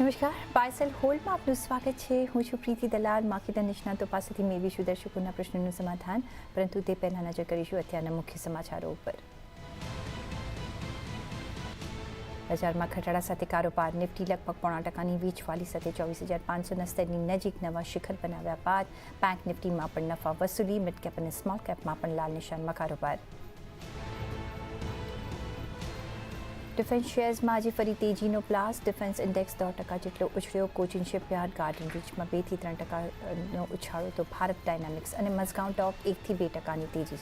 નમસ્કાર. પાર્સલ હોલમાં આપનું સ્વાગત છે. હું છું પ્રીતિ દલાલ. માર્કેટર નિષ્ણાતો પાસેથી મેળવીશું દર્શકોના પ્રશ્નોનું સમાધાન. પરંતુ તે પહેલાં નજર કરીશું અત્યારના મુખ્ય સમાચારો ઉપર. બજારમાં ઘટાડા સાથે કારોબાર નિફ્ટી લગભગ પોણા ટકાની વીજવાલી સાથે ચોવીસ હજાર પાંચસોના સ્તરની નજીક નવા શિખર બનાવ્યા બાદ. બેંક નિફ્ટીમાં પણ નફા વસૂલી. મિડ કેપ અને સ્મોલ કેપમાં પણ લાલ નિશાનમાં કારોબાર ડિફેન્સ શેર્સમાં આજે ફરી તેજીનો પ્લાસ ડિફેન્સ ઇન્ડેક્સ દોઢ ટકા જેટલો ઉછળ્યો. કોચિન શિપયાર્ડ ગાર્ડન રીચમાં બેથી ત્રણ ટકાનો ઉછાળો તો ભારત ડાયનામિક્સ અને મઝગાંવ ટોપ એકથી બે ટકાની તેજી.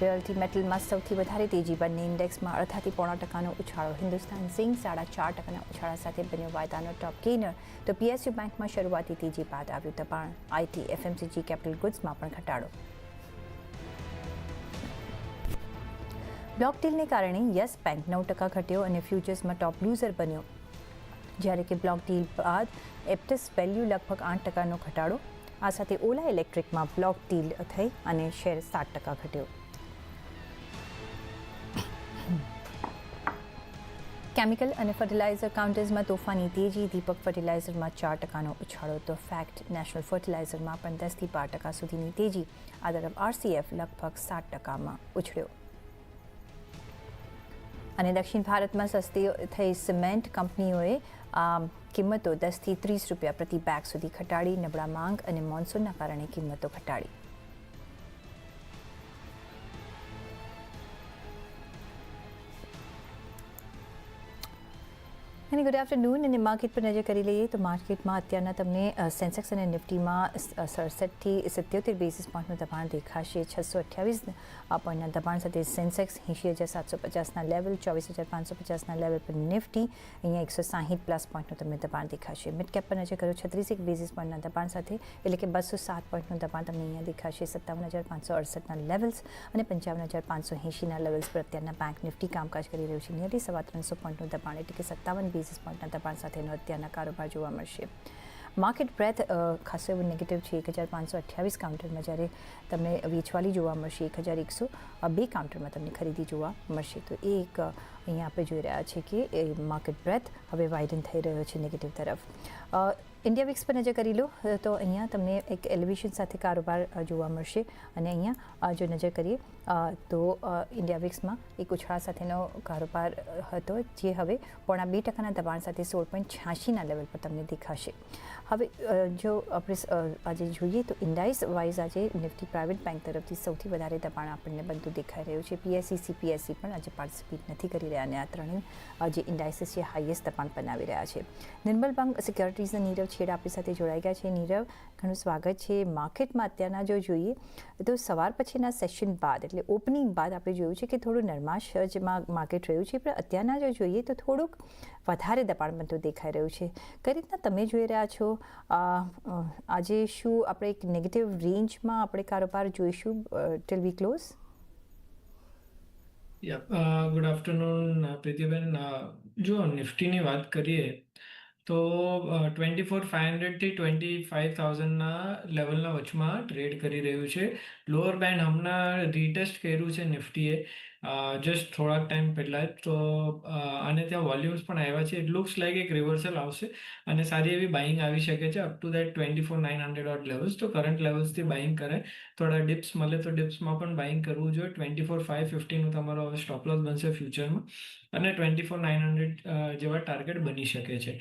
રોયલ્ટી મેટલમાં સૌથી વધારે તેજી બંને ઇન્ડેક્સમાં અડધાથી પોણા ટકાનો ઉછાળો. હિન્દુસ્તાન ઝિંક સાડા ચાર ટકાના ઉછાળા સાથે બન્યો વાયદાનો ટોપ ગેનર તો પીએસયુ બેંકમાં શરૂઆતી તેજી બાદ આવ્યું દબાણ. આઈટી એફએમસીજી કેપિટલ ગુડ્સમાં પણ ઘટાડો. બ્લોક ડીલને કારણે યસ બેંક નવ ટકા ઘટ્યો અને ફ્યુચર્સમાં ટોપ લૂઝર બન્યો. જ્યારે કે બ્લોક ડીલ બાદ એપ્ટસ વેલ્યુ લગભગ આઠ ટકાનો ઘટાડો, આ સાથે ઓલા ઇલેક્ટ્રિકમાં બ્લોક ડીલ થઈ અને શેર સાત ટકા ઘટ્યો. કેમિકલ અને ફર્ટિલાઇઝર કાઉન્ટર્સમાં તોફાની તેજી, દીપક ફર્ટિલાઇઝરમાં ચાર ટકાનો ઉછાળો, તો ફેક્ટ નેશનલ ફર્ટિલાઇઝરમાં પણ દસથી બાર ટકા સુધીની તેજી, આ તરફ આરસીએફ લગભગ સાત ટકામાં ઉછળ્યો. અને દક્ષિણ ભારતમાં સસ્તી થઈ સિમેન્ટ કંપનીઓએ કિંમતો દસથી ત્રીસ રૂપિયા પ્રતિ બેગ સુધી ઘટાડી, નબળા માંગ અને મોન્સૂનના કારણે કિંમતો ઘટાડી. અને ગુડ આફ્ટરનૂન અને માર્કેટ પર નજર કરી લઈએ તો માર્કેટમાં અત્યારના તમને સેન્સેક્સ અને નિફ્ટીમાં સડસઠથી સિત્યોતેર બેઝિસ પોઈન્ટનું દબાણ દેખાશે. છસો અઠ્યાવીસ પોઈન્ટના દબાણ સાથે સેન્સેક્સ એંશી હજાર સાતસો પચાસના લેવલ ચોવીસ હજાર પાંચસો પચાસના લેવલ પર નિફ્ટી અહીંયા એકસો સાહીઠ પ્લસ પોઈન્ટનું તમને દબાણ દેખાશે. મિડ કેપ પર નજર કરો, છત્રીસ એક બેઝિસ પોઈન્ટના દબાણ સાથે, એટલે કે બસો સાત પોઈન્ટનું દબાણ તમને અહીંયા દેખાશે. સત્તાવન હજાર પાંચસો અડસઠના લેવલ્સ અને પંચાવન હજાર પાંચસો એંશીના લેવલ્સ પર અત્યારના બેંક નિફ્ટી કામકાજ કરી રહ્યું છે. નિયરલી સવા ત્રણસો પોઈન્ટનું દબાણ, એટલે કે સત્તાવન બેસિસ પોઈન્ટના દબાણ સાથેનો અત્યારના કારોબાર જોવા મળશે. માર્કેટ બ્રેથ ખાસો એવું નેગેટિવ છે. એક હજાર પાંચસો અઠ્યાવીસ કાઉન્ટરમાં જ્યારે તમને વેચવાલી જોવા મળશે, એક હજાર એકસો બે કાઉન્ટરમાં તમને ખરીદી જોવા મળશે. તો એ એક અહીંયા આપણે જોઈ રહ્યા છીએ કે, એ માર્કેટ બ્રેથ હવે વાઇડન થઈ રહ્યો છે નેગેટિવ તરફ. ઇન્ડિયા વિક્સ પર નજર કરી લો, તો અહીંયા તમને એક એલિવેશન સાથે કારોબાર જોવા મળશે. અને અહીંયા જો નજર કરીએ તો ઇન્ડિયા વિક્સમાં એક ઉછાળા સાથેનો કારોબાર હતો, જે હવે પોણા બે ટકાના દબાણ સાથે સોળ પોઈન્ટ છ્યાસીના લેવલ પર તમને દેખાશે. હવે જો આપણે આજે જોઈએ તો ઇન્ડાઇસ વાઇઝ આજે નિફ્ટી પ્રાઇવેટ બેંક તરફથી સૌથી વધારે દબાણ આપણને બનતું દેખાઈ રહ્યું છે. પીએસસી સીપીએસસી પણ આજે પાર્ટિસિપેટ નથી કરી રહ્યા અને આ ત્રણેય જે ઇન્ડાઇસીસ છે હાઈએસ્ટ દબાણ બનાવી રહ્યા છે. નિર્મલ બેંક સિક્યોરિટીઝના નીરવ છેડા આપણી સાથે જોડાઈ ગયા છે. નીરવ, ઘણું સ્વાગત છે. માર્કેટમાં અત્યારના જો જોઈએ, તો સવાર પછીના સેશન બાદ એટલે ઓપનિંગ બાદ આપણે જોયું છે કે થોડું નરમાશ જ માર્કેટ રહ્યું છે. પણ અત્યારના જો જોઈએ તો થોડુંક વધારે દબાણ બનતું દેખાઈ રહ્યું છે. કઈ રીતના તમે જોઈ રહ્યા છો? આજે શું આપણે એક નેગેટિવ રેન્જમાં આપણે કારોબાર જોઈશું till we close good afternoon Pritiben. જો નિફ્ટીની વાત કરીએ તો ટ્વેન્ટી ફોર ફાઇવ હંડ્રેડથી ટ્વેન્ટી ફાઇવ થાઉઝન્ડના લેવલના વચમાં ટ્રેડ કરી રહ્યું છે. લોઅર બેન્ડ હમણાં રીટેસ્ટ કર્યું છે નિફ્ટીએ. જસ્ટ થોડાક ટાઈમ પહેલાં તો અને ત્યાં વોલ્યુમ્સ પણ આવ્યા છે. ઇટ લુક્સ લાઈક એક રિવર્સલ આવશે અને સારી એવી બાઇંગ આવી શકે છે up to that twenty four nine hundred odd levels તો કરંટ લેવલ્સથી બાઇંગ કરે. થોડા ડિપ્સ મળે તો ડિપ્સમાં પણ બાઇંગ કરવું જોઈએ. ટ્વેન્ટી ફોર ફાઇવ ફિફ્ટીનું તમારો હવે સ્ટોપ બનશે ફ્યુચરમાં અને ટ્વેન્ટી ફોર નાઇન હંડ્રેડ જેવા ટાર્ગેટ બની શકે છે.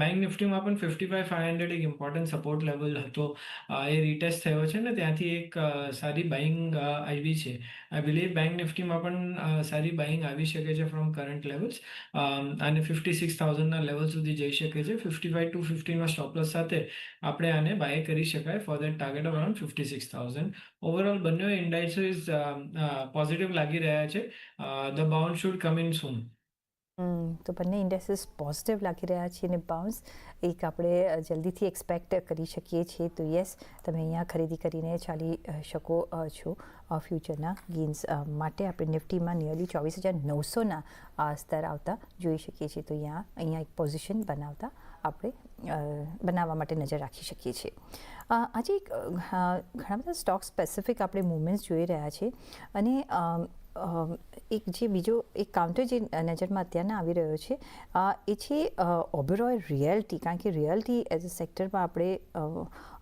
બેંક નિફ્ટીમાં પણ ફિફ્ટી ફાઇવ ફાઇવ હંડ્રેડ એક ઇમ્પોર્ટન્ટ સપોર્ટ લેવલ હતો. એ રીટેસ્ટ થયો છે ને ત્યાંથી એક સારી બાઇંગ આવી છે. આઈ બિલીવ બેંક નિફ્ટીમાં પણ સારી બાઇંગ આવી શકે છે ફ્રોમ કરંટ લેવલ્સ અને ફિફ્ટી સિક્સ થાઉઝન્ડના લેવલ સુધી જઈ શકે છે. ફિફ્ટી ફાઇવ ટુ ફિફ્ટીના સ્ટોપલસ સાથે આપણે આને બાય કરી શકાય for that target of around fifty six thousand overall બંને ઇન્ડાઇસીસ પોઝિટિવ લાગી રહ્યા છે. The bound should come in soon તો બંને ઇન્ડેક્સીસ પોઝિટિવ લાગી રહ્યા છે અને બાઉન્સ એક આપણે જલ્દીથી એક્સપેક્ટ કરી શકીએ છીએ. તો યસ તમે અહીંયા ખરીદી કરીને ચાલી શકો છો ફ્યુચરના ગેન્સ માટે. આપણે નિફ્ટીમાં નિયરલી ચોવીસ હજાર નવસોના સ્તર આવતા જોઈ શકીએ છીએ. તો અહીંયા અહીંયા એક પોઝિશન બનાવતા આપણે બનાવવા માટે નજર રાખી શકીએ છીએ. આજે એક ઘણા બધા સ્ટોક સ્પેસિફિક આપણે મુવમેન્ટ્સ જોઈ રહ્યા છે. અને એક જે બીજો એક કાઉન્ટર જે નજરમાં અત્યારના આવી રહ્યો છે એ છે ઓબેરોય રિયાલિટી કારણ કે રિયાલિટી એઝ અ સેક્ટરમાં આપણે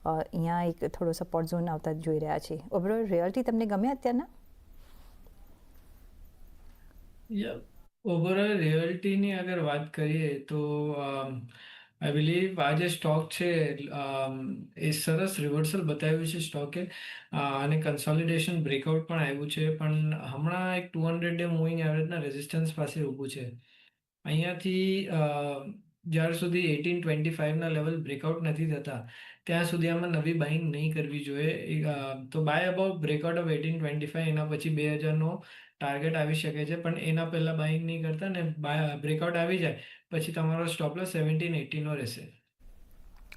અહીંયા એક થોડો સપોર્ટ ઝોન આવતા જોઈ રહ્યા છે. ઓબેરોય રિયાલિટી તમને ગમે અત્યારના? ઓવરઓલ રિયાલિટીની અગર વાત કરીએ તો આઈ બિલીવ આ જે સ્ટોક છે એ સરસ રિવર્સલ બતાવ્યું છે સ્ટોકે અને કન્સોલિડેશન બ્રેકઆઉટ પણ આવ્યું છે, પણ હમણાં એક ટુ હંડ્રેડ ડે મૂવિંગ એવરેજના રેઝિસ્ટન્સ પાસે ઊભું છે. અહીંયાથી જ્યાર સુધી એટીન ટ્વેન્ટી ફાઇવના લેવલ બ્રેકઆઉટ નથી થતા, ત્યાં સુધી આમાં નવી બાઇંગ નહીં કરવી જોઈએ. તો by about breakout of eighteen twenty five એના પછી બે હજારનો ટાર્ગેટ આવી શકે છે, પણ એના પહેલાં બાઇંગ નહીં કરતા ને બાય બ્રેકઆઉટ આવી જાય પછી તમારો સ્ટોપ લોસ સેવન્ટીન એટીનો રહેશે.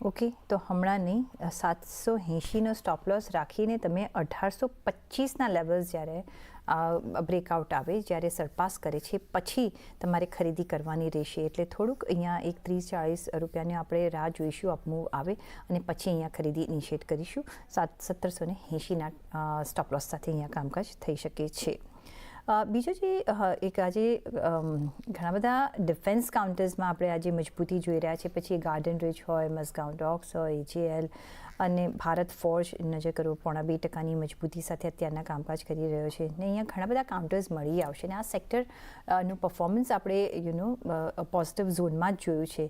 ઓકે તો હમણાં નહીં સાતસો એંશીનો સ્ટોપ લોસ રાખીને તમે અઢારસો પચીસના લેવલ્સ જ્યારે બ્રેકઆઉટ આવે, જ્યારે સરપાસ કરે છે, પછી તમારે ખરીદી કરવાની રહેશે. એટલે થોડુંક અહીંયા એક ત્રીસ, ચાળીસ રૂપિયાની આપણે રાહ જોઈશું અપમૂવ આવે, અને પછી અહીંયા ખરીદી ઇનિશિએટ કરીશું. સાત, સત્તરસો ને એંશીના સ્ટોપ લોસ સાથે અહીંયા કામકાજ થઈ શકે છે. બીજો જે એક આજે ઘણા બધા ડિફેન્સ કાઉન્ટર્સમાં આપણે આજે મજબૂતી જોઈ રહ્યા છે પછી ગાર્ડન રિચ હોય મસગાઉન ડોક્સ હોય એજીએલ અને ભારત ફોર્જ નજર કરો, પોણા બે ટકાની મજબૂતી સાથે અત્યારના કામકાજ કરી રહ્યો છે. ને અહીંયા ઘણા બધા કાઉન્ટર્સ મળી આવશે. ને આ સેક્ટરનું પરફોર્મન્સ આપણે યુ નો પોઝિટિવ ઝોનમાં જ જોયું છે.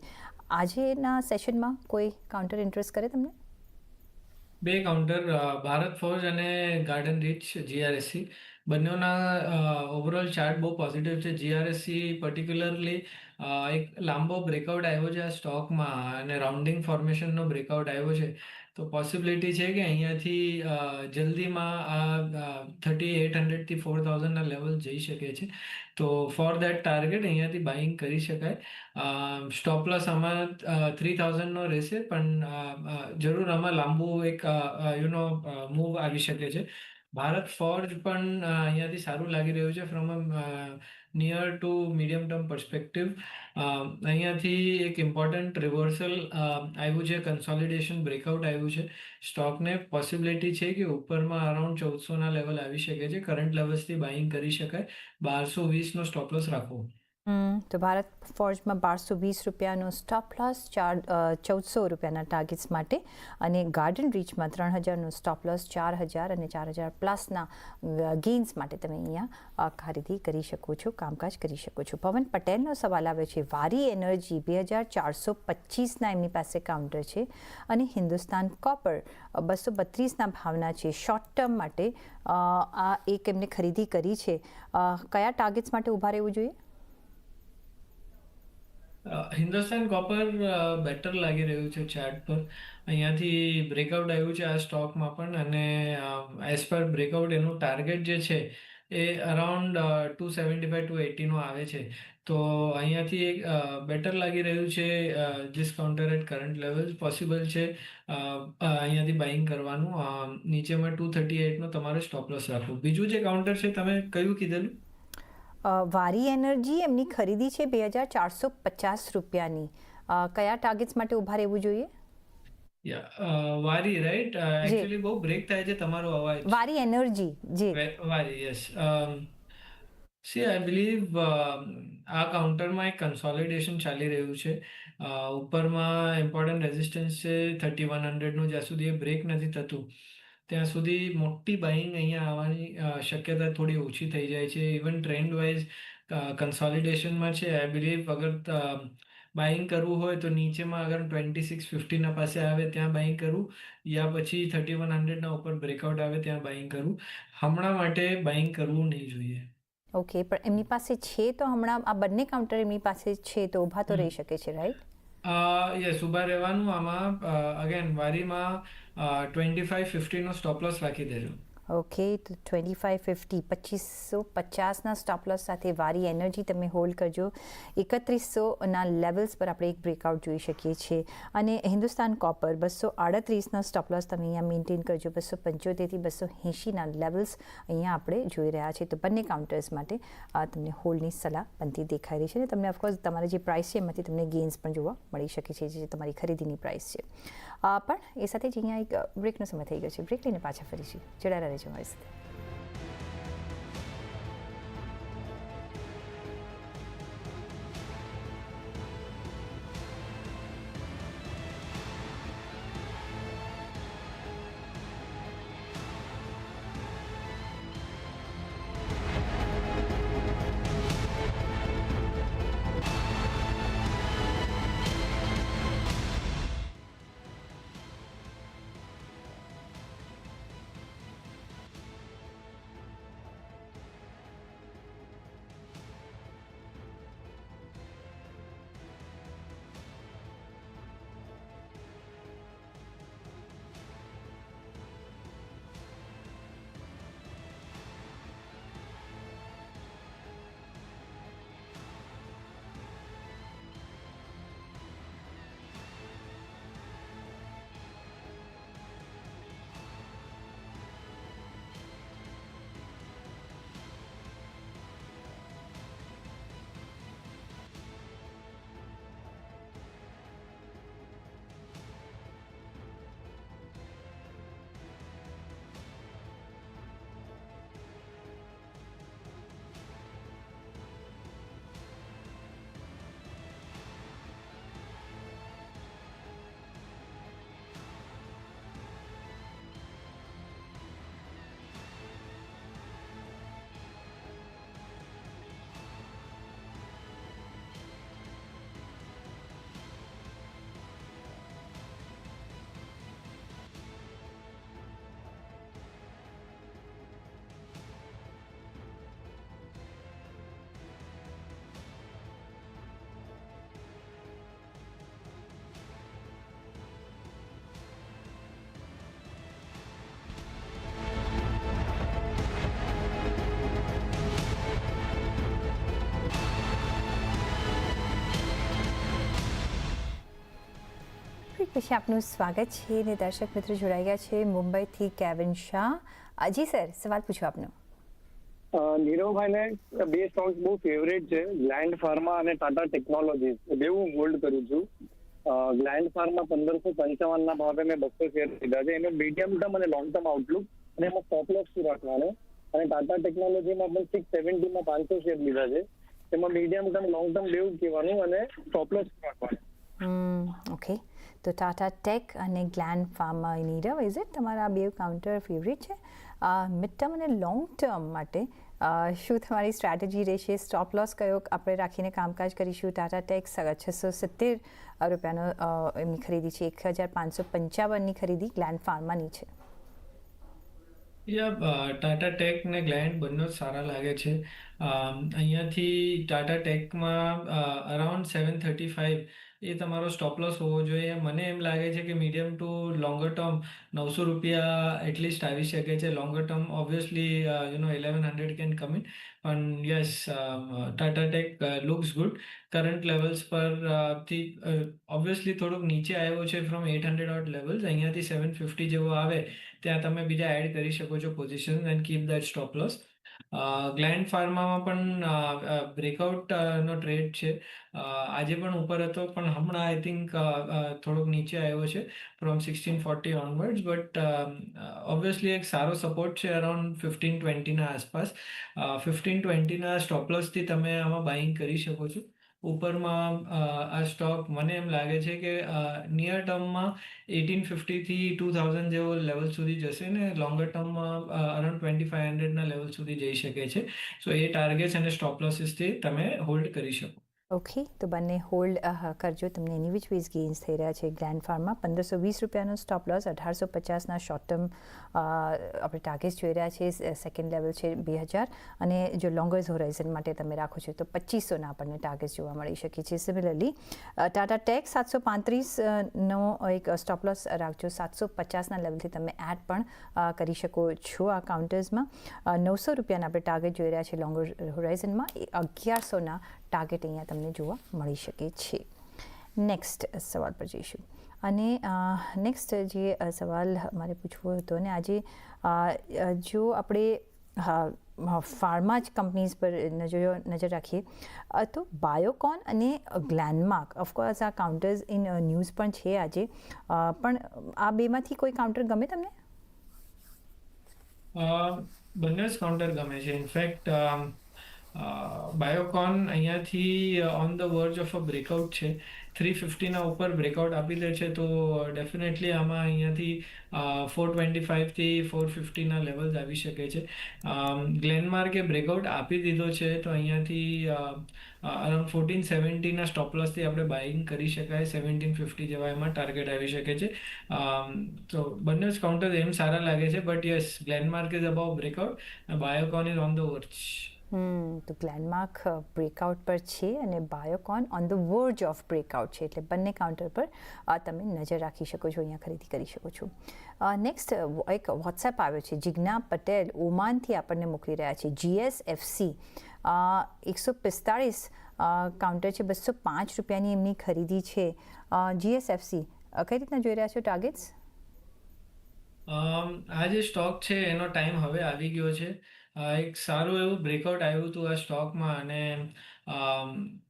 આજેના સેશનમાં કોઈ કાઉન્ટર ઇન્ટરેસ્ટ કરે તમને? બે કાઉન્ટર ભારત ફોર્જ અને ગાર્ડન રીચ જીઆરએસસી બંનેના ઓવરઓલ ચાર્ટ બહુ પોઝિટિવ છે. જીઆરએસસી પર્ટિક્યુલરલી એક લાંબો બ્રેકઆઉટ આવ્યો છે આ સ્ટોકમાં અને રાઉન્ડિંગ ફોર્મેશનનો બ્રેકઆઉટ આવ્યો છે. તો પોસિબિલિટી છે કે અહીંયાથી જલ્દીમાં આ થર્ટી એટ હંડ્રેડથી ફોર થાઉઝન્ડના લેવલ જઈ શકે છે. તો ફોર દેટ ટાર્ગેટ અહીંયાથી બાઇંગ કરી શકાય. સ્ટોપ લોસ આમાં થ્રી થાઉઝન્ડનો રહેશે, પણ જરૂર આમાં લાંબુ એક યુ નો મૂવ આવી શકે છે. ભારત ફોર્જ પણ અહીંયાથી સારું લાગી રહ્યું છે from a near to medium term perspective અહીંયાથી એક ઇમ્પોર્ટન્ટ રિવર્સલ આવ્યું છે કન્સોલિડેશન બ્રેકઆઉટ આવ્યું છે. સ્ટોકને પોસિબિલિટી છે કે ઉપરમાં અરાઉન્ડ ચૌદસોના લેવલ આવી શકે છે. કરંટ લેવલ્સથી બાઇંગ કરી શકાય. બારસો વીસનો સ્ટોપલોસ રાખવો. તો ભારત ફોર્જમાં બારસો વીસ રૂપિયાનો સ્ટોપ લોસ ચાર ચૌદસો રૂપિયાના ટાર્ગેટ્સ માટે અને ગાર્ડન રીચમાં ત્રણ હજારનો સ્ટોપ લોસ ચાર હજાર અને ચાર હજાર પ્લસના ગેઇન્સ માટે તમે અહીંયા ખરીદી કરી શકો છો, કામકાજ કરી શકો છો. પવન પટેલનો સવાલ આવ્યો છે, વારી એનર્જી બે હજાર ચારસો પચીસના એમની પાસે કાઉન્ટર છે અને હિન્દુસ્તાન કોપર બસો બત્રીસના ભાવના છે. શોર્ટ ટર્મ માટે આ એક એમને ખરીદી કરી છે. કયા ટાર્ગેટ્સ માટે ઊભા રહેવું જોઈએ? અ, હિન્દુસ્તાન કોપર બેટર લાગી રહ્યું છે ચાર્ટ પર. અહીંયાથી બ્રેકઆઉટ આવ્યું છે આ સ્ટોકમાં પણ અને એઝ પર બ્રેકઆઉટ એનું ટાર્ગેટ જે છે એ around two seventy five two એટીનો આવે છે. તો અહીંયાથી એક બેટર લાગી રહ્યું છે this counter at current level possible છે. અહીંયાથી બાઇંગ કરવાનું. નીચેમાં ટુ થર્ટી એટનો તમારે સ્ટોપ લોસ રાખવું. બીજું જે કાઉન્ટર છે તમે કયું કીધેલું? વારી એનર્જી એમની ખરીદી છે બે હજાર ચારસો પચાસ રૂપિયાની. કયા ટાર્ગેટ્સ માટે ઊભા રહેવું જોઈએ? યા વારી રાઈટ એકચ્યુઅલી બહુ બ્રેક થાય છે તમારો અવાજ. વારી એનર્જી જી. વારી યસ સી આઈ um, આ કાઉન્ટરમાં એક કન્સોલિડેશન ચાલી રહ્યું છે. ઉપરમાં ઇમ્પોર્ટન્ટ રેઝિસ્ટન્સ છે થર્ટી વન હંડ્રેડનું જ્યાં સુધી એ બ્રેક નથી થતું. ત્યાં સુધી મોટી બાઇંગ અહીંયા આવવાની શક્યતા થોડી ઓછી થઈ જાય છે. ઇવન ટ્રેન્ડ વાઇઝ કન્સોલિડેશનમાં છે. આઈ બિલીવ અગર બાઇંગ કરવું હોય તો નીચેમાં અગર ટ્વેન્ટી સિક્સ ફિફ્ટીના પાસે આવે ત્યાં બાઇંગ કરવું યા પછી થર્ટી વન હંડ્રેડના ઉપર બ્રેકઆઉટ આવે ત્યાં બાઇંગ કરવું હમણાં માટે બાઇંગ કરવું નહીં જોઈએ. ઓકે પણ એમની પાસે છે તો હમણાં આ બંને કાઉન્ટર એમની પાસે છે તો ઊભા તો રહી શકે છે રાઈટ યસ ઊભા રહેવાનું. આમાં અગેન વારીમાં ટ્વેન્ટી ફાઇવ ફિફ્ટીનો સ્ટોપ લોસ રાખી દેજો. ઓકે તો ટ્વેન્ટી ફાઇવ ફિફ્ટી પચીસો પચાસના સ્ટોપ લોસ સાથે વારી એનર્જી તમે હોલ્ડ કરજો. એકત્રીસોના લેવલ્સ પર આપણે એક બ્રેકઆઉટ જોઈ શકીએ છીએ. અને હિન્દુસ્તાન કોપર બસો આડત્રીસના સ્ટોપ લોસ તમે અહીંયા મેન્ટેન કરજો. બસો પંચોતેરથી બસો એંશીના લેવલ્સ અહીંયા આપણે જોઈ રહ્યા છીએ. તો બંને કાઉન્ટર્સ માટે આ તમને હોલ્ડની સલાહ બનતી દેખાઈ રહી છે. અને તમને ઓફકોર્સ તમારે જે પ્રાઇસ છે એમાંથી તમને ગેઇન્સ પણ જોવા મળી શકે છે, જે તમારી ખરીદીની પ્રાઇસ છે. પણ એ સાથે જ અહીંયા એક બ્રેકનો સમય થઈ ગયો છે. બ્રેક લઈને પાછા ફરીશું. જોડાયેલા રહેજો મારી સાથે. પછી આપનું સ્વાગત છે. અને દર્શક મિત્રો જોડાઈ ગયા છે મુંબઈથી કેવિન શાહ. અજી સર સવાલ પૂછો આપનો. નીરવભાઈ નીરવભાઈને બે સોંગ બહુ ફેવરેટ છે. ગ્લેન્ડ ફાર્મા અને ટાટા ટેકનોલોજીસ બે હું હોલ્ડ કરું છું. ગ્લેન્ડ ફાર્મા પંદરસો પંચાવનના ભાવે મેં બસો શેર લીધા છે. એનો મીડિયમ ટર્મ અને લોંગ ટર્મ આઉટલુક અને એમાં સ્ટોપ લોસ શું રાખવાનો? અને ટાટા ટેકનોલોજીમાં પણ સિક્સ સેવન્ટીમાં પાંચસો શેર લીધા છે. એમાં મીડિયમ ટર્મ લોંગ ટર્મ બેવું કહેવાનું અને સ્ટોપ લોસ રાખવાનો? ઓકે તો ટાટા ટેક અને ગ્લેન્ડ ફાર્મા નીરવ ઇઝ ઇટ તમારા બે કાઉન્ટર ફેવરિટ છે. મિડ ટર્મ અને લોંગ ટર્મ માટે શું તમારી સ્ટ્રેટેજી રહેશે? સ્ટોપ લોસ કયો? આપણે રાખીને કામકાજ કરીશું. ટાટા ટેક્સ છસો સિત્તેર રૂપિયાનો એમની ખરીદી છે. એક હજાર પાંચસો પંચાવનની ખરીદી ગ્લેન્ડ ફાર્માની છે. ટાટા ટેક ને ગ્લેન્ડ બંને સારા લાગે છે. અહીંયાથી ટાટા ટેકમાં અરાઉન્ડ સેવન થર્ટી ફાઇવ એ તમારો સ્ટોપ લોસ હોવો જોઈએ. મને એમ લાગે છે કે મીડિયમ ટુ લોંગર ટર્મ નવસો રૂપિયા એટલીસ્ટ આવી શકે છે. Longer term obviously you know eleven hundred can come in પણ yes Tata tech looks good current levels પર અ, થી ઓબ્વિયસલી થોડુંક નીચે આવ્યો છે from eight hundred odd levels અહીંયાથી સેવન ફિફ્ટી જેવો આવે. ત્યાં તમે બીજા એડ કરી શકો છો position and keep that stop loss Gland ફાર્મામાં પણ બ્રેકઆઉટ નો ટ્રેડ છે. આજે પણ ઉપર હતો, પણ હમણાં આઈ થિંક થોડોક નીચે આવ્યો છે, from sixteen forty onwards. But obviously એક સારો સપોર્ટ છે અરાઉન્ડ ફિફ્ટીન ટ્વેન્ટીના આસપાસ. ફિફ્ટીન ટ્વેન્ટીના સ્ટોપલોસથી તમે આમાં બાઇંગ કરી શકો છો. ઉપરમાં આ સ્ટોક મને એમ લાગે છે કે નિયર ટર્મમાં એટીન ફિફ્ટીથી ટુ થાઉઝન્ડ જેવો લેવલ સુધી જશે ને લોંગર ટર્મમાં અરાઉન્ડ ટ્વેન્ટી ફાઇવ હંડ્રેડના લેવલ સુધી જઈ શકે છે. સો એ ટાર્ગેટ્સ અને સ્ટોપ લોસીસથી તમે હોલ્ડ કરી શકો. ઓકે, તો બંને હોલ્ડ કરજો. તમને એની વિચ વીઝ ગેઇન્સ થઈ રહ્યા છે ગ્લેન્ડ ફાર્મમાં પંદરસો વીસ રૂપિયાનો સ્ટોપ લોસ અઢારસો પચાસના શોર્ટ ટર્મ આપણે ટાર્ગેટ્સ જોઈ રહ્યા છે સેકન્ડ લેવલ છે બે હજાર. અને જો લોંગર્સ હોરાઇઝન માટે તમે રાખો છો, તો પચીસોના આપણને ટાર્ગેટ્સ જોવા મળી શકે છે. સિમિલરલી ટાટા ટેક સાતસો પાંત્રીસનો એક સ્ટોપ લોસ રાખજો. સાતસો પચાસના લેવલથી તમે એડ પણ કરી શકો છો આ કાઉન્ટર્સમાં નવસો રૂપિયાના આપણે ટાર્ગેટ જોઈ રહ્યા છે લોંગર હોરાઇઝનમાં અગિયારસોના ટાર્ગેટ અહીંયા તમને જોવા મળી શકે છે. નેક્સ્ટ સવાલ પર જઈશું. અને નેક્સ્ટ જે સવાલ મારે પૂછવો હતો ને આજે જો આપણે ફાર્મા જ કંપનીઝ પર નજર નજર રાખીએ તો બાયોકોન અને ગ્લેનમાર્ક ઓફકોર્સ આ કાઉન્ટર્સ ઇન ન્યૂઝ પણ છે આજે. પણ આ બેમાંથી કોઈ કાઉન્ટર ગમે તમને? બંને જ કાઉન્ટર ગમે છે. ઇનફેક્ટ બાયોકોન અહીંયાથી on the verge of a breakout છે. થ્રી ફિફ્ટીના ઉપર બ્રેકઆઉટ આપી દે છે, તો ડેફિનેટલી આમાં અહીંયાથી ફોર ટ્વેન્ટી ફાઇવથી ફોર ફિફ્ટીના લેવલ્સ આવી શકે છે. ગ્લેનમાર્કે બ્રેકઆઉટ આપી દીધો છે, તો અહીંયાથી અરાઉન્ડ ફોર્ટીન સેવન્ટીના સ્ટોપલોસથી આપણે બાઇંગ કરી શકાય. સેવન્ટીન ફિફ્ટી જેવા એમાં ટાર્ગેટ આવી શકે છે. તો બંને જ કાઉન્ટર એમ સારા લાગે છે but yes Glenmark is about breakout Biocon is on the verge તો ગ્લેન્ડમાર્ક બ્રેકઆઉટ પર છે અને Biocon on the verge of breakout છે. એટલે બંને કાઉન્ટર પર તમે નજર રાખી શકો છો, અહીંયા ખરીદી કરી શકો છો. નેક્સ્ટ એક વોટ્સએપ આવ્યો છે. જિજ્ઞા પટેલ ઓમાનથી આપણને મોકલી રહ્યા છે. જીએસએફસી એકસો પિસ્તાળીસ કાઉન્ટર છે. બસો પાંચ રૂપિયાની એમની ખરીદી છે. જીએસએફસી કઈ રીતના જોઈ રહ્યા છો ટાર્ગેટ્સ આ જે સ્ટોક છે, એનો ટાઈમ હવે આવી ગયો છે. એક સારું એવું બ્રેકઆઉટ આવ્યું હતું આ સ્ટોકમાં અને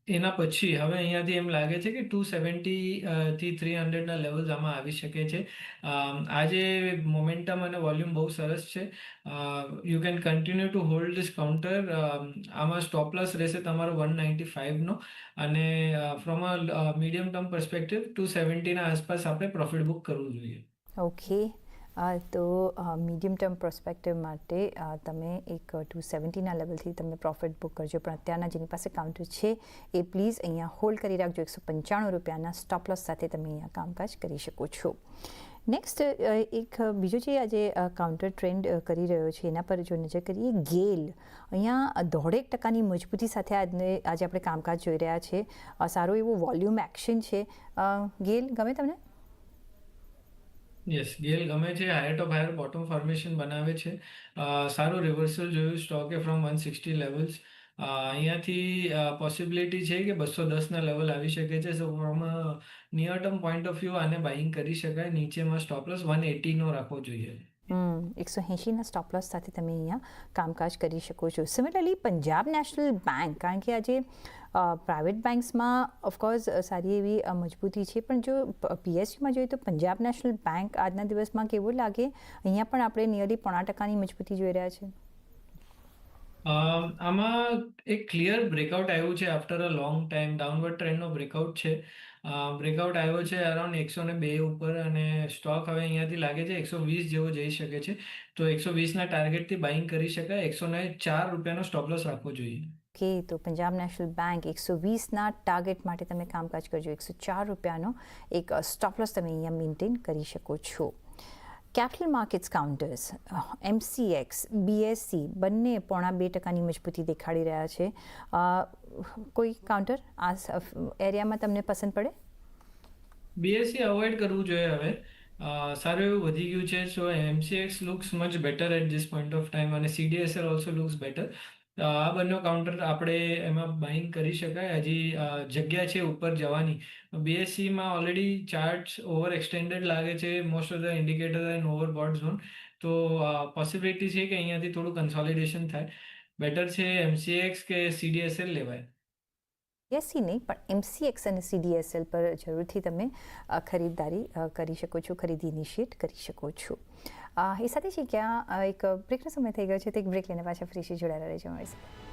એના પછી હવે અહીંયાથી એમ લાગે છે કે ટુ સેવન્ટી થી થ્રી હંડ્રેડના લેવલ્સ આમાં આવી શકે છે. આજે મોમેન્ટમ અને વોલ્યુમ બહુ સરસ છે. You can continue to hold this counter આમાં સ્ટોપ લોસ રહેશે તમારો વન નાઇન્ટી ફાઇવનો અને from a medium term perspective two સેવન્ટીના આસપાસ આપણે પ્રોફિટ બુક કરવું જોઈએ. ઓકે તો મીડિયમ ટર્મ પ્રોસ્પેક્ટિવ માટે તમે એક ટુ સેવન્ટીના લેવલથી તમે પ્રોફિટ બુક કરજો. પણ અત્યારના જેની પાસે કાઉન્ટર છે, એ પ્લીઝ અહીંયા હોલ્ડ કરી રાખજો. એકસો પંચાણું રૂપિયાના સ્ટોપ સાથે તમે અહીંયા કામકાજ કરી શકો છો. નેક્સ્ટ એક બીજો જે આજે કાઉન્ટર ટ્રેન્ડ કરી રહ્યો છે, એના પર જો નજર કરીએ, ગેલ. અહીંયા દોઢેક ટકાની મજબૂતી સાથે આજને, આજે આપણે કામકાજ જોઈ રહ્યા છે. સારું એવું વોલ્યુમ એક્શન છે. ગેલ, ગમે તમને? યસ ગેલ ગમે છે higher top higher bottom formation બનાવે છે. સારું રિવર્સલ જોયું સ્ટોકે ફ્રોમ વન સિક્સટી લેવલ્સ અહીંયાથી પોસિબિલિટી છે કે બસો દસના લેવલ આવી શકે છે. So from near term point of view આને બાઇંગ કરી શકાય. નીચેમાં સ્ટોપ લોસ વન એટીનો રાખવો જોઈએ. એકસો એંશીના સ્ટોપ લોસ સાથે તમે અહીંયા કામકાજ કરી શકો છો. સિમિલરલી પંજાબ નેશનલ બેંક કારણ કે આજે પ્રાઇવેટ બેન્ક્સમાં ઓફકોર્સ સારી એવી મજબૂતી છે. પણ જો પીએસયુમાં જોઈએ તો પંજાબ નેશનલ બેંક આજના દિવસમાં કેવું લાગે? અહીંયા પણ આપણે નિયરલી પોણા ટકાની મજબૂતી જોઈ રહ્યા છે. આમાં એક ક્લિયર બ્રેકઆઉટ આવ્યું છે after a long time downward ટ્રેન્ડનો breakout છે. બ્રેકઆઉટ આવ્યો છે અરાઉન્ડ એકસો ને બે ઉપર અને સ્ટોક હવે અહીંયાથી લાગે છે એકસો વીસ જેવો જઈ શકે છે. તો એકસો વીસના ટાર્ગેટથી બાઇંગ કરી શકાય. એકસો ને ચાર રૂપિયાનો સ્ટોપલોસ રાખવો જોઈએ. કે તો પંજાબ નેશનલ બેંક એકસો વીસના ટાર્ગેટ માટે તમે કામકાજ કરજો. એકસો ચાર રૂપિયાનો એક સ્ટોપલોસ તમે અહીંયા મેન્ટેન કરી શકો છો. Capital markets counters MCX BSE બંને પોણા બે ટકાની મજબૂતી દેખાડી રહ્યા છે. કોઈ કાઉન્ટર આ એરિયામાં તમને પસંદ પડે? બીએસસી અવોઇડ કરવું જોઈએ હવે. સારું એવું વધી ગયું છે so MCX looks much better at this point of time અને સીડીએસએલ ઓલ્સો લુક્સ બેટર આ બંને કાઉન્ટર આપણે એમાં બાઇંગ કરી શકાય. હજી જગ્યા છે ઉપર જવાની. બીએસસીમાં ઓલરેડી ચાર્ટ્સ ઓવર એક્સટેન્ડેડ લાગે છે. Most of the indicator and overbought zone તો પોસિબિલિટી છે કે અહીંયાથી થોડું કન્સોલિડેશન થાય. બેટર છે એમસીએક્સ કે સીડીએસએલ લેવાય? બીએસસી નહીં, પણ એમસીએક્સ અને સીડીએસએલ પર જરૂરથી તમે ખરીદદારી કરી શકો છો ખરીદી ઇનિશિએટ કરી શકો છો. એ સાથે કે એક બ્રેકનો સમય થઈ ગયો છે, તો એક બ્રેક લઈને પાછા ફરીથી જોડાયેલા રહેજો મળી સાથે.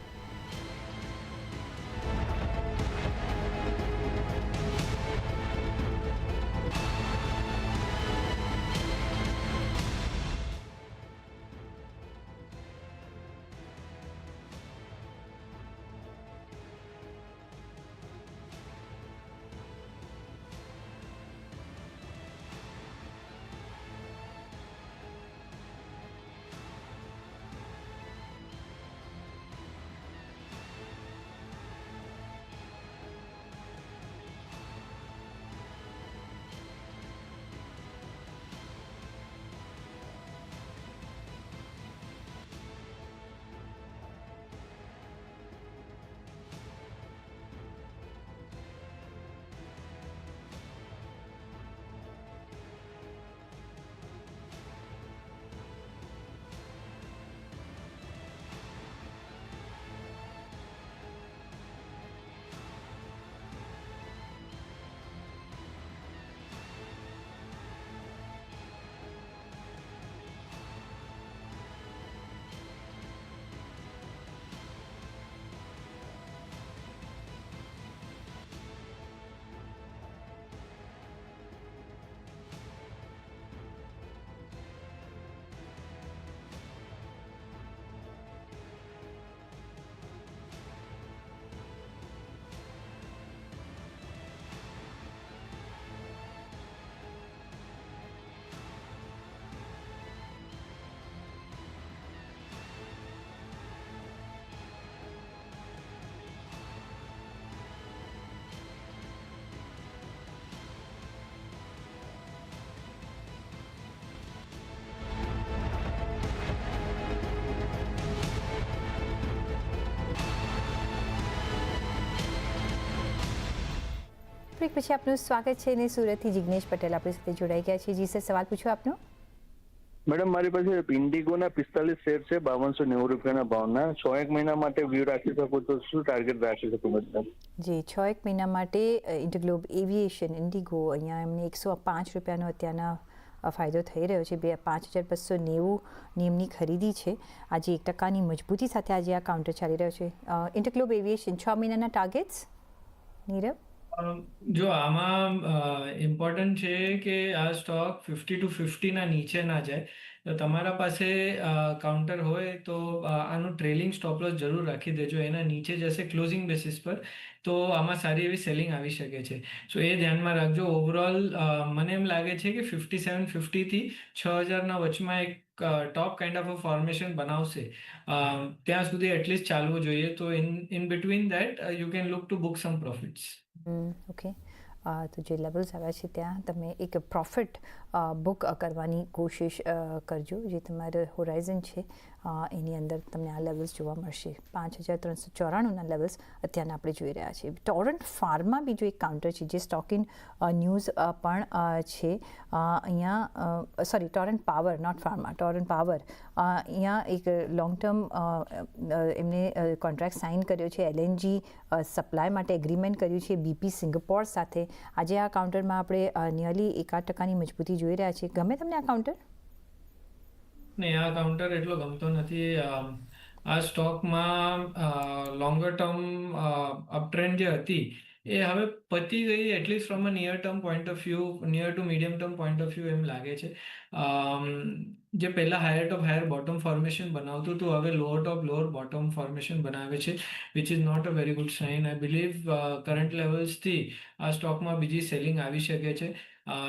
બ્રેક પછી આપનું સ્વાગત છે. અને સુરતથી જિજ્ઞેશ પટેલ આપણી સાથે જોડાઈ ગયા છે જી સર સવાલ પૂછો આપનો. મેડમ મારી પાસે ઇન્ડિગોના પિસ્તાલીસ શેર છે બાવનસો નેવું રૂપિયાના ભાવના. છ એક મહિના માટે વ્યૂ રાખી શકું તો શું ટાર્ગેટ રાખી શકું મેડમ? જી છ એક મહિના માટે ઇન્ટરગ્લોબ એવિએશન ઇન્ડિગો અહીંયા એમને એકસો પાંચ રૂપિયાનો અત્યારના ફાયદો થઈ રહ્યો છે. બે પાંચ હજાર બસો નેવું નિયમની ખરીદી છે. આજે એક ટકાની મજબૂતી સાથે આજે આ કાઉન્ટર ચાલી રહ્યો છે. ઇન્ટરગ્લોબ એવિએશન છ મહિનાના ટાર્ગેટ્સ નીરવ? જો આમાં ઇમ્પોર્ટન્ટ છે કે આ સ્ટોક ફિફ્ટી ટુ ફિફ્ટીના નીચે ના જાય, તો તમારા પાસે કાઉન્ટર હોય તો આનું ટ્રેલિંગ સ્ટોપ જરૂર રાખી દેજો. એના નીચે જશે ક્લોઝિંગ બેસિસ પર, તો આમાં સારી એવી સેલિંગ આવી શકે છે. સો એ ધ્યાનમાં રાખજો. ઓવરઓલ મને એમ લાગે છે કે ફિફ્ટી સેવન ફિફ્ટીથી છ હજારના વચમાં એક top kind of a formation બનાવશે. ત્યાં સુધી એટલીસ્ટ ચાલવું જોઈએ. તો in in between that you can look to book some profits okay તો જે લેવલ્સ આવ્યા છે ત્યાં તમે એક પ્રોફિટ બુક કરવાની કોશિશ કરજો. જે તમારે હોરાઇઝન છે એની અંદર તમને આ લેવલ્સ જોવા મળશે. પાંચ હજાર ત્રણસો ચોરાણુંના લેવલ્સ અત્યારના આપણે જોઈ રહ્યા છીએ. ટોરન્ટ ફાર્મા બીજું એક કાઉન્ટર છે, જે સ્ટોક ઇન ન્યૂઝ પણ છે. અહીંયા sorry Torrent Power not pharma Torrent Power અહીંયા એક લોંગ ટર્મ એમને કોન્ટ્રાક્ટ સાઇન કર્યો છે એલએનજી સપ્લાય માટે એગ્રીમેન્ટ કર્યું છે બીપી સિંગાપોર સાથે. આજે આ કાઉન્ટરમાં આપણે નિયરલી એકાદ ટકાની મજબૂતી જોઈ રહ્યા છીએ ગમે તમને આ કાઉન્ટર નહીં, આ કાઉન્ટર એટલો ગમતો નથી. આ સ્ટોકમાં લોંગર ટર્મ અપટ્રેન્ડ જે હતી, એ હવે પતી ગઈ at least from a near term point of view near to medium term point of view એમ લાગે છે. જે પહેલા higher top higher bottom formation બનાવતું હતું, હવે lower top lower bottom formation બનાવે છે which is not a very good sign I believe current લેવલ્સથી આ સ્ટોકમાં બીજી સેલિંગ આવી શકે છે.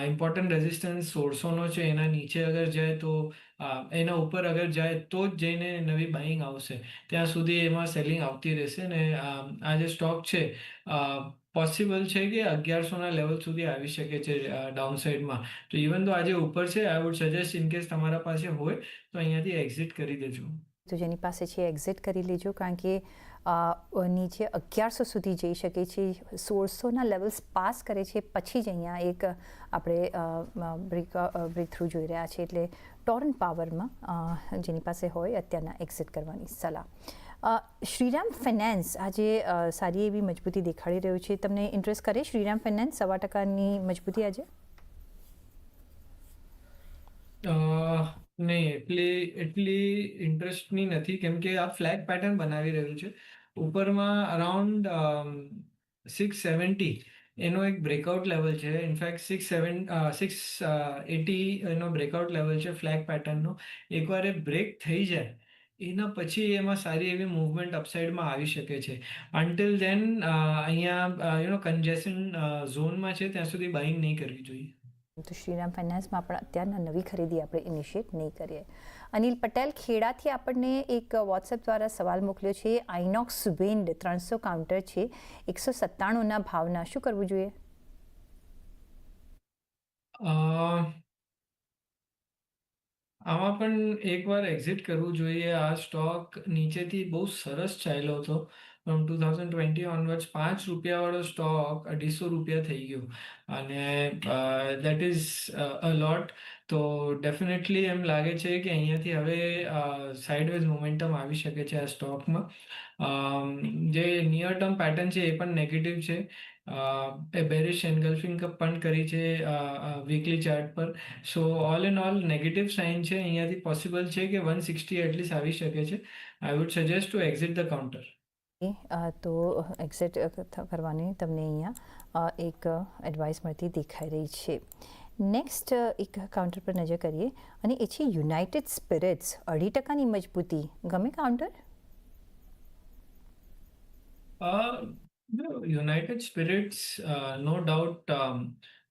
ઇમ્પોર્ટન્ટ રેઝિસ્ટન્સ સોળસોનો છે, એના નીચે અગર જાય તો એના ઉપર અગર જાય તો જ જઈને નવી બાઇંગ આવશે. ત્યાં સુધી એમાં સેલિંગ આવતી રહેશે ને આ જે સ્ટોક છે પોસિબલ છે કે અગિયારસોના લેવલ સુધી આવી શકે છે ડાઉન સાઇડમાં તો ઇવન તો આજે ઉપર છે I would suggest in case તમારા પાસે હોય, તો અહીંયાથી એક્ઝિટ કરી દેજો. તો જેની પાસે છે એક્ઝિટ કરી લેજો, કારણ કે નીચે અગિયારસો સુધી જઈ શકે છે. સોળસોના લેવલ્સ પાસ કરે છે, પછી જ અહીંયા એક આપણે બ્રેક બ્રેક થ્રુ જોઈ રહ્યા છે. એટલે ટોરન્ટ પાવરમાં જેની પાસે હોય અત્યારના એક્ઝિટ કરવાની સલાહ. શ્રીરામ ફાઇનાન્સ આજે સારી એવી મજબૂતી દેખાડી રહ્યું છે. તમને ઇન્ટરેસ્ટ કરે શ્રીરામ ફાઇનાન્સ સવા ટકાની મજબૂતી આજે? નહીં, એટલી એટલી ઇન્ટરેસ્ટની નથી. કેમ કે આ ફ્લેગ પેટર્ન બનાવી રહ્યું છે. ઉપરમાં અરાઉન્ડ સિક્સ સેવન્ટી એનો એક બ્રેકઆઉટ લેવલ છે. In fact six seven six eighty એનો બ્રેકઆઉટ લેવલ છે ફ્લેગ પેટર્નનો એકવાર એ બ્રેક થઈ જાય એના પછી એમાં સારી એવી મૂવમેન્ટ અપસાઇડમાં આવી શકે છે. અન્ટિલ ધેન અહીંયા યુ નો કન્જેશન ઝોનમાં છે ત્યાં સુધી બાઇંગ નહીં કરવી જોઈએ. તો શ્રીરામ ફાઇનાન્સમાં આપણે અત્યારના નવી ખરીદી આપણે ઇનિશિએટ નહીં કરીએ. અનિલ પટેલ ખેડાથી આપણને એક વોટ્સએપ દ્વારા સવાલ મોકલ્યો છે. આઇનોક્સ વિન્ડ ત્રણસો કાઉન્ટર છે. એકસો સત્તાણુંના ભાવના શું કરવું જોઈએ? આમાં પણ એકવાર એક્ઝિટ કરવું જોઈએ. આ સ્ટોક નીચેથી બહુ સરસ ચાલ્યો હતો. From two thousand twenty onwards પાંચ રૂપિયાવાળો સ્ટોક અઢીસો રૂપિયા થઈ ગયો. અને દેટ ઇઝ અ લોટ તો ડેફિનેટલી એમ લાગે છે કે અહીંયાથી હવે સાઇડવેઝ મોમેન્ટમ આવી શકે છે આ સ્ટોકમાં જે નિયર ટર્મ પેટર્ન છે એ પણ નેગેટિવ છે. એ બેરિશ એન્ગલ્ફિંગ પણ કરી છે વીકલી ચાર્ટ પર. So all and all negative sign છે. અહીંયાથી પોસિબલ છે કે વન સિક્સટી એટલીસ્ટ આવી શકે છે. I would suggest to exit the counter તો એક્ઝિટ કરવાની તમને અહીંયા એક એડવાઇસ મળતી દેખાઈ રહી છે. નેક્સ્ટ એક કાઉન્ટર પર નજર કરીએ. અને એ છે યુનાઇટેડ સ્પિરિટ્સ અઢી ટકાની મજબૂતી. ગમે counter United Spirits no doubt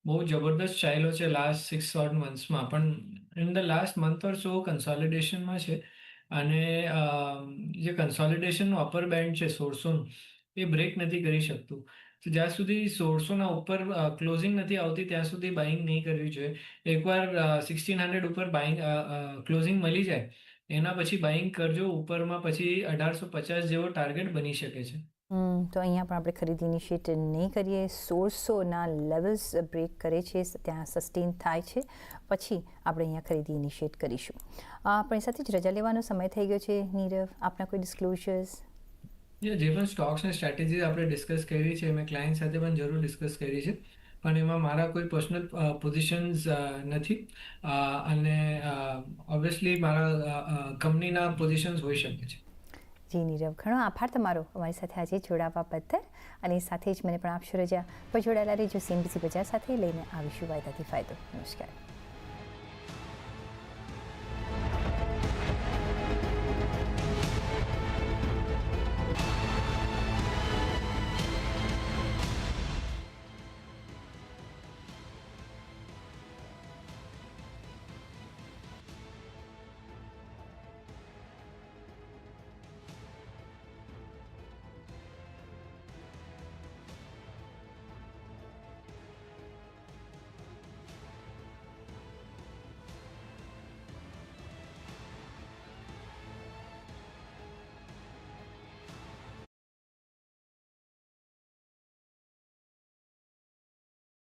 બહુ જબરદસ્ત ચાલ્યો છે લાસ્ટ સિક્સ ઓડ મંથ્સમાં પણ in the last month or so કન્સોલિડેશનમાં છે અને જે કન્સોલિડેશનનું અપર બેન્ડ છે સોળસોનું એ બ્રેક નથી કરી શકતું. તો જ્યાં સુધી સોળસોના ઉપર ક્લોઝિંગ નથી આવતી ત્યાં સુધી બાઇંગ નહીં કરવી જોઈએ. એકવાર સિક્સટીન હંડ્રેડ ઉપર બાઇંગ ક્લોઝિંગ મળી જાય, એના પછી બાઇંગ કરજો. ઉપરમાં પછી અઢારસો પચાસ જેવો ટાર્ગેટ બની શકે છે. તો અહીંયા પણ આપણે ખરીદી ઇનિશિએટ નહીં કરીએ. સોળસોના લેવલ્સ બ્રેક કરે છે ત્યાં સસ્ટેન થાય છે. પછી આપણે અહીંયા ખરીદી ઇનિશિએટ કરીશું. આપણી સાથે જ રજા લેવાનો સમય થઈ ગયો છે, નીરવ, આપના કોઈ ડિસ્ક્લોઝર્સ જે પણ સ્ટોક્સ અને સ્ટ્રેટેજીસ આપણે ડિસ્કસ કરી છે, મેં ક્લાયન્ટ સાથે પણ જરૂર ડિસ્કસ કરી છે. પણ એમાં મારા કોઈ પર્સનલ પોઝિશન્સ નથી. અને ઓબ્વિયસલી મારા કંપનીના પોઝિશન્સ હોઈ શકે છે. જી નીરવ ઘણો આભાર તમારો અમારી સાથે આજે જોડાવા બદલ. અને સાથે જ મને પણ આપશો રજા પર જોડાયેલા રહેજો. સીએમબીસી બજાર સાથે લઈને આવીશું વાયદાથી ફાયદો. નમસ્કાર.